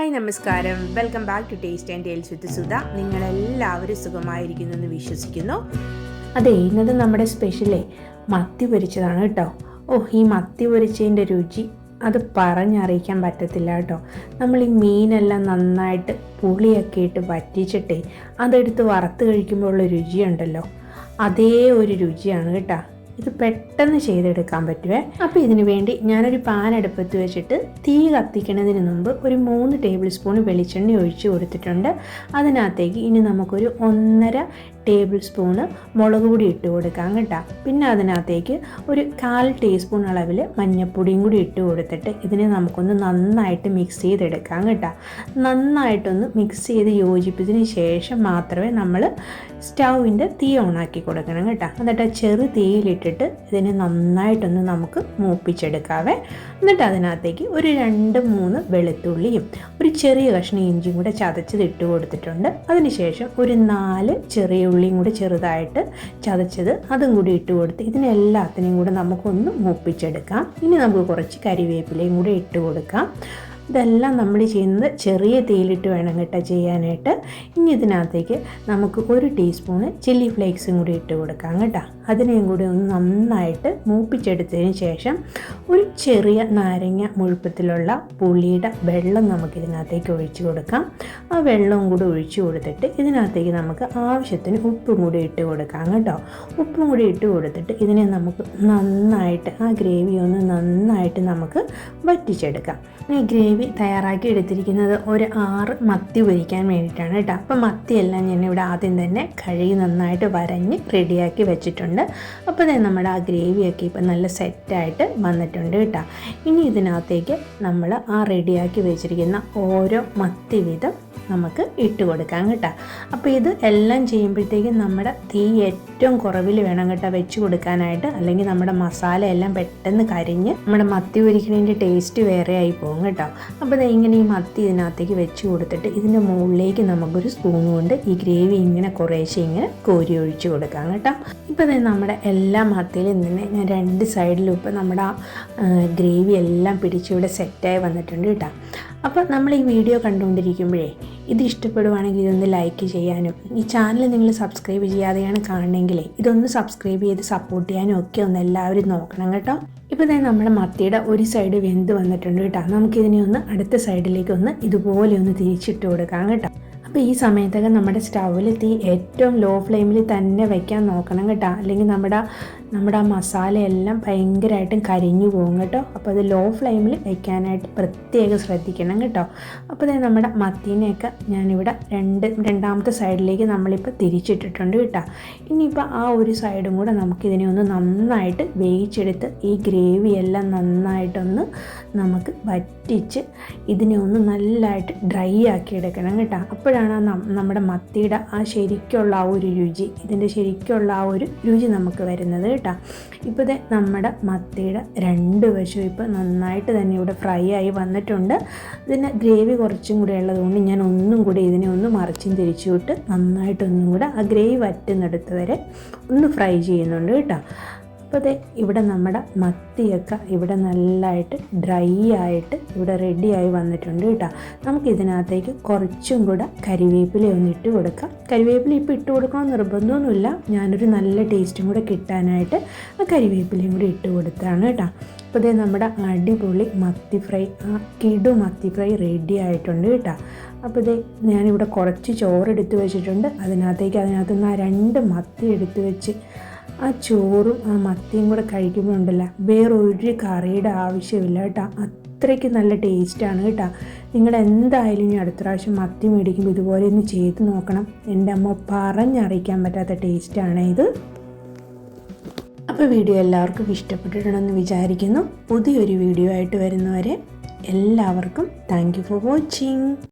Hi നമസ്കാരം. Welcome back to taste and tales with Sudha. നിങ്ങളെല്ലാവരും സുഖമായിരിക്കുന്നു എന്ന് വിശ്വസിക്കുന്നു. അതെ ഇന്നത് നമ്മുടെ സ്പെഷ്യലേ മത്തി പൊരിച്ചതാണ് കേട്ടോ. ഓ ഈ മത്തി പൊരിച്ചതിന്റെ രുചി അത് പറഞ്ഞറിയിക്കാൻ പറ്റത്തില്ല കേട്ടോ. നമ്മൾ ഈ മീനെല്ലാം നന്നായിട്ട് പുളിയൊക്കെ ഇട്ട് വറ്റിച്ചിട്ടേ അതെടുത്ത് വറുത്ത് കഴിക്കുമ്പോഴുള്ള രുചിയുണ്ടല്ലോ. അതേ ഒരു രുചിയാണ് കേട്ടോ. ഇത് പെട്ടെന്ന് ചെയ്തെടുക്കാൻ പറ്റുമേ അപ്പോൾ ഇതിനു വേണ്ടി ഞാനൊരു പാൻ അടുപ്പത്ത് വെച്ചിട്ട് തീ കത്തിക്കുന്നതിന് മുമ്പ് ഒരു മൂന്ന് ടേബിൾ സ്പൂൺ വെളിച്ചെണ്ണ ഒഴിച്ച് കൊടുത്തിട്ടുണ്ട്. അതിനകത്തേക്ക് ഇനി നമുക്കൊരു ഒന്നര ടേബിൾ സ്പൂണ് മുളക് പൊടി ഇട്ട് കൊടുക്കാം കേട്ടോ. പിന്നെ അതിനകത്തേക്ക് ഒരു കാൽ ടീസ്പൂൺ അളവിൽ മഞ്ഞൾപ്പൊടിയും കൂടി ഇട്ട് കൊടുത്തിട്ട് ഇതിനെ നമുക്കൊന്ന് നന്നായിട്ട് മിക്സ് ചെയ്തെടുക്കാം കേട്ടോ. നന്നായിട്ടൊന്ന് മിക്സ് ചെയ്ത് യോജിപ്പിച്ചതിന് ശേഷം മാത്രമേ നമ്മൾ സ്റ്റൗവിന്റെ തീ ഓണാക്കി കൊടുക്കണം കേട്ടോ. എന്നിട്ട് ചെറു തീയിലിട്ടിട്ട് ഇതിനെ നന്നായിട്ടൊന്ന് നമുക്ക് മൂപ്പിച്ചെടുക്കാവേ. എന്നിട്ട് അതിനകത്തേക്ക് ഒരു രണ്ട് മൂന്ന് വെളുത്തുള്ളിയും ഒരു ചെറിയ കഷ്ണം ഇഞ്ചിയും കൂടെ ചതച്ചത് ഇട്ട് കൊടുത്തിട്ടുണ്ട്. അതിനുശേഷം ഒരു നാല് ചെറിയ ഉള്ളിയും കൂടി ചെറുതായിട്ട് ചതച്ചത് അതും കൂടി ഇട്ട് കൊടുത്ത് ഇതിനെല്ലാത്തിനെയും കൂടി നമുക്കൊന്ന് മൂപ്പിച്ചെടുക്കാം. ഇനി നമുക്ക് കുറച്ച് കരിവേപ്പിലയും കൂടി ഇട്ട് കൊടുക്കാം. ഇതെല്ലാം നമ്മൾ ചെയ്യുന്നത് ചെറിയ തീയിലിട്ട് വേണം കേട്ടോ ചെയ്യാനായിട്ട്. ഇനി ഇതിനകത്തേക്ക് നമുക്ക് ഒരു ടീസ്പൂണ് ചില്ലി ഫ്ലേക്സും കൂടി ഇട്ട് കൊടുക്കാം കേട്ടോ. അതിനെയും കൂടി ഒന്ന് നന്നായിട്ട് മൂപ്പിച്ചെടുത്തതിന് ശേഷം ഒരു ചെറിയ നാരങ്ങ മുഴുപ്പത്തിലുള്ള പുളിയുടെ വെള്ളം നമുക്ക് ഇതിനകത്തേക്ക് ഒഴിച്ച് കൊടുക്കാം. ആ വെള്ളവും കൂടി ഒഴിച്ച് കൊടുത്തിട്ട് ഇതിനകത്തേക്ക് നമുക്ക് ആവശ്യത്തിന് ഉപ്പും കൂടി ഇട്ട് കൊടുക്കാം കേട്ടോ. ഉപ്പും കൂടി ഇട്ട് കൊടുത്തിട്ട് ഇതിനെ നമുക്ക് നന്നായിട്ട് ആ ഗ്രേവി ഒന്ന് നന്നായിട്ട് നമുക്ക് വറ്റിച്ചെടുക്കാം. ഈ ഗ്രേവി തയ്യാറാക്കി എടുത്തിരിക്കുന്നത് ഒരു ആറ് മത്തി പൊരിക്കാൻ വേണ്ടിയിട്ടാണ് കേട്ടോ. അപ്പം മത്തിയെല്ലാം ഞാൻ ഇവിടെ ആദ്യം തന്നെ കഴുകി നന്നായിട്ട് വരഞ്ഞ് റെഡിയാക്കി വെച്ചിട്ടുണ്ട്. അപ്പോൾ ഇതേ നമ്മുടെ ആ ഗ്രേവിയൊക്കെ ഇപ്പം നല്ല സെറ്റായിട്ട് വന്നിട്ടുണ്ട് കേട്ടോ. ഇനി ഇതിനകത്തേക്ക് നമ്മൾ ആ റെഡിയാക്കി വെച്ചിരിക്കുന്ന ഓരോ മത്തി വീതം നമുക്ക് ഇട്ട് കൊടുക്കാം കേട്ടോ. അപ്പോൾ ഇത് എല്ലാം ചെയ്യുമ്പോഴത്തേക്കും നമ്മുടെ തീ ഏറ്റവും കുറവിൽ വേണം കേട്ടോ വെച്ച് കൊടുക്കാനായിട്ട്. അല്ലെങ്കിൽ നമ്മുടെ മസാല എല്ലാം പെട്ടെന്ന് കരിഞ്ഞ് നമ്മുടെ മത്തി പൊരിക്കണതിന്റെ ടേസ്റ്റ് വേറെ ആയി പോകും കേട്ടോ. അപ്പോൾ ഇങ്ങനെ ഈ മത്തി ഇതിനകത്തേക്ക് വെച്ച് കൊടുത്തിട്ട് ഇതിന്റെ മുകളിലേക്ക് നമുക്കൊരു സ്പൂൺ കൊണ്ട് ഈ ഗ്രേവി ഇങ്ങനെ കുറേശ്ശെ ഇങ്ങനെ കോരി ഒഴിച്ച് കൊടുക്കാം കേട്ടോ. ഇപ്പോൾ നമ്മുടെ എല്ലാ മത്തിയിലും തന്നെ ഞാൻ രണ്ട് സൈഡിലും ഇപ്പോൾ നമ്മുടെ ആ ഗ്രേവി എല്ലാം പിടിച്ചിവിടെ സെറ്റായി വന്നിട്ടുണ്ട് കേട്ടോ. അപ്പോൾ നമ്മൾ ഈ വീഡിയോ കണ്ടുകൊണ്ടിരിക്കുമ്പോഴേ ഇത് ഇഷ്ടപ്പെടുവാണെങ്കിൽ ഇതൊന്ന് ലൈക്ക് ചെയ്യാനും ഈ ചാനൽ നിങ്ങൾ സബ്സ്ക്രൈബ് ചെയ്യാതെയാണ് കാണണമെങ്കിലേ ഇതൊന്ന് സബ്സ്ക്രൈബ് ചെയ്ത് സപ്പോർട്ട് ചെയ്യാനും ഒക്കെ ഒന്ന് എല്ലാവരും നോക്കണം കേട്ടോ. ഇപ്പോൾ തന്നെ നമ്മുടെ മത്തിയുടെ ഒരു സൈഡ് വെന്ത് വന്നിട്ടുണ്ട് കേട്ടോ. നമുക്കിതിനെ ഒന്ന് അടുത്ത സൈഡിലേക്ക് ഒന്ന് ഇതുപോലെ ഒന്ന് തിരിച്ചിട്ട് കൊടുക്കാം കേട്ടോ. അപ്പോൾ ഈ സമയത്തൊക്കെ നമ്മുടെ സ്റ്റൗവിൽ തീ ഏറ്റവും ലോ ഫ്ലെയിമിൽ തന്നെ വയ്ക്കാൻ നോക്കണം കേട്ടോ. അല്ലെങ്കിൽ നമ്മുടെ നമ്മുടെ ആ മസാലയെല്ലാം ഭയങ്കരമായിട്ടും കരിഞ്ഞു പോകും കേട്ടോ. അപ്പോൾ അത് ലോ ഫ്ലെയിമിൽ വയ്ക്കാനായിട്ട് പ്രത്യേകം ശ്രദ്ധിക്കണം കേട്ടോ. അപ്പോൾ ഇത് നമ്മുടെ മത്തീനെയൊക്കെ ഞാനിവിടെ രണ്ട് രണ്ടാമത്തെ സൈഡിലേക്ക് നമ്മളിപ്പോൾ തിരിച്ചിട്ടിട്ടുണ്ട് കേട്ടോ. ഇനിയിപ്പോൾ ആ ഒരു സൈഡും കൂടെ നമുക്കിതിനെ ഒന്ന് നന്നായിട്ട് വേവിച്ചെടുത്ത് ഈ ഗ്രേവി എല്ലാം നന്നായിട്ടൊന്ന് നമുക്ക് വറ്റിച്ച് ഇതിനെ ഒന്ന് നല്ലതായിട്ട് ഡ്രൈ ആക്കി എടുക്കണം കേട്ടോ. അപ്പോഴാണ് നമ്മുടെ മത്തിയുടെ ആ ശരിക്കുള്ള ആ ഒരു രുചി ഇതിന്റെ ശരിക്കുള്ള ആ ഒരു രുചി നമുക്ക് വരുന്നത് കേട്ടോ. ഇപ്പോൾ നമ്മുടെ മത്തിയുടെ രണ്ട് വശവും ഇപ്പോൾ നന്നായിട്ട് തന്നെ ഇവിടെ ഫ്രൈ ആയി വന്നിട്ടുണ്ട്. ഇതിന് ഗ്രേവി കുറച്ചും കൂടെ ഉള്ളതുകൊണ്ട് ഞാൻ ഒന്നും കൂടി ഇതിനെ ഒന്ന് മറിച്ചും തിരിച്ചു വിട്ട് നന്നായിട്ടൊന്നും കൂടെ ആ ഗ്രേവി വറ്റുന്നിടത്ത് വരെ ഒന്ന് ഫ്രൈ ചെയ്യുന്നുണ്ട് കേട്ടോ. അപ്പോൾ അതെ ഇവിടെ നമ്മുടെ മത്തിയൊക്കെ ഇവിടെ നല്ലതായിട്ട് ഡ്രൈ ആയിട്ട് ഇവിടെ റെഡിയായി വന്നിട്ടുണ്ട് കേട്ടോ. നമുക്ക് ഇതിനകത്തേക്ക് കുറച്ചും കൂടെ കരിവേപ്പില ഒന്ന് ഇട്ട് കൊടുക്കാം. കരിവേപ്പില ഇപ്പോൾ ഇട്ട് കൊടുക്കണം നിർബന്ധമൊന്നുമില്ല. ഞാനൊരു നല്ല ടേസ്റ്റും കൂടെ കിട്ടാനായിട്ട് ആ കരിവേപ്പിലയും കൂടി ഇട്ട് കൊടുത്താണ് കേട്ടോ. അപ്പോൾ ഇതേ നമ്മുടെ അടിപൊളി മത്തി ഫ്രൈ ആ കിടു മത്തി ഫ്രൈ റെഡി ആയിട്ടുണ്ട് കേട്ടോ. അപ്പോൾ ഇതേ ഞാനിവിടെ കുറച്ച് ചോറ് എടുത്ത് വെച്ചിട്ടുണ്ട്. അതിനകത്തേക്ക് അതിനകത്തുനിന്ന് ആ രണ്ട് മത്തി എടുത്ത് വെച്ച് ആ ചോറും ആ മത്തിയും കൂടെ കഴിക്കുമ്പോൾ ഉണ്ടല്ല വേറൊരു കറിയുടെ ആവശ്യമില്ല കേട്ടോ. അത്രയ്ക്ക് നല്ല ടേസ്റ്റാണ് കേട്ടോ. നിങ്ങൾ എന്തായാലും ഇനി അടുത്ത പ്രാവശ്യം മത്തി മേടിക്കുമ്പോൾ ഇതുപോലെ ഒന്ന് ചെയ്ത് നോക്കണം. എന്റെ അമ്മ പറഞ്ഞറിയിക്കാൻ പറ്റാത്ത ടേസ്റ്റാണ് ഇത്. അപ്പോൾ വീഡിയോ എല്ലാവർക്കും ഇഷ്ടപ്പെട്ടിട്ടുണ്ടെന്ന് വിചാരിക്കുന്നു. പുതിയൊരു വീഡിയോ ആയിട്ട് വരുന്നവരെ എല്ലാവർക്കും താങ്ക് യു ഫോർ വാച്ചിങ്